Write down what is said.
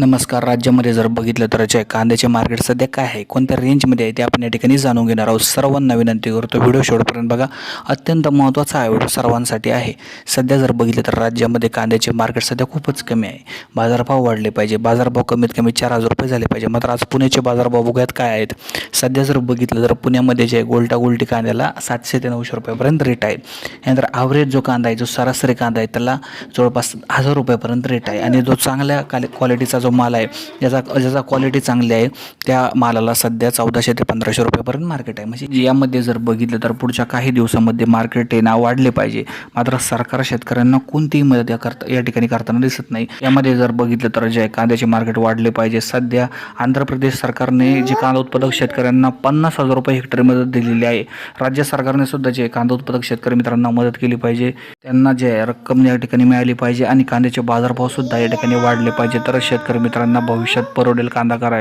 नमस्कार. राज्यामध्ये जर बघितलं तर जे कांद्याचे मार्केट सध्या काय आहे कोणत्या रेंजमध्ये आहे ते आपण या ठिकाणी जाणून घेणार आहोत. सर्वांना विनंती करतो व्हिडिओ शेवटपर्यंत बघा. अत्यंत महत्त्वाचा हा व्हिडिओ सर्वांसाठी आहे. सध्या जर बघितलं तर राज्यामध्ये कांद्याचे मार्केट सध्या खूपच कमी आहे. बाजारभाव वाढले पाहिजे. बाजारभाव कमीत कमी चार हजार रुपये झाले पाहिजे. मात्र आज पुण्याचे बाजारभाव बघूयात काय आहेत. सध्या जर बघितलं तर पुण्यामध्ये जे गोल्टा गोलटी कांद्याला सातशे ते नऊशे रुपयापर्यंत रेट आहे. यानंतर ॲव्हरेज जो कांदा आहे जो सरासरी कांदा आहे त्याला जवळपास हजार रुपयापर्यंत रेट आहे. आणि जो चांगल्या क्वालिटीचा जो माल आहे ज्याचा ज्याचा क्वालिटी चांगली आहे त्या मालाला सध्या चौदाशे ते पंधराशे रुपयापर्यंत मार्केट आहे. म्हणजे यामध्ये जर बघितलं तर पुढच्या काही दिवसामध्ये मार्केट आहे ना वाढले पाहिजे. मात्र सरकार शेतकऱ्यांना कोणतीही मदत या करता या ठिकाणी करताना दिसत नाही. यामध्ये जर बघितलं तर जे कांद्याचे मार्केट वाढले पाहिजे सध्या आंध्र प्रदेश सरकारने जे कांदा उत्पादक शेतकऱ्यांना पन्नास हजार रुपये हेक्टरी मदत दिलेली आहे. राज्य सरकारने सुद्धा जे कांदा उत्पादक शेतकरी मित्रांना मदत केली पाहिजे त्यांना जे रक्कम या ठिकाणी मिळाली पाहिजे आणि कांद्याचे बाजारभाव सुद्धा या ठिकाणी वाढले पाहिजे. तर शेतकरी मित्रांना भविष्यात परवडेल कांदा करायला.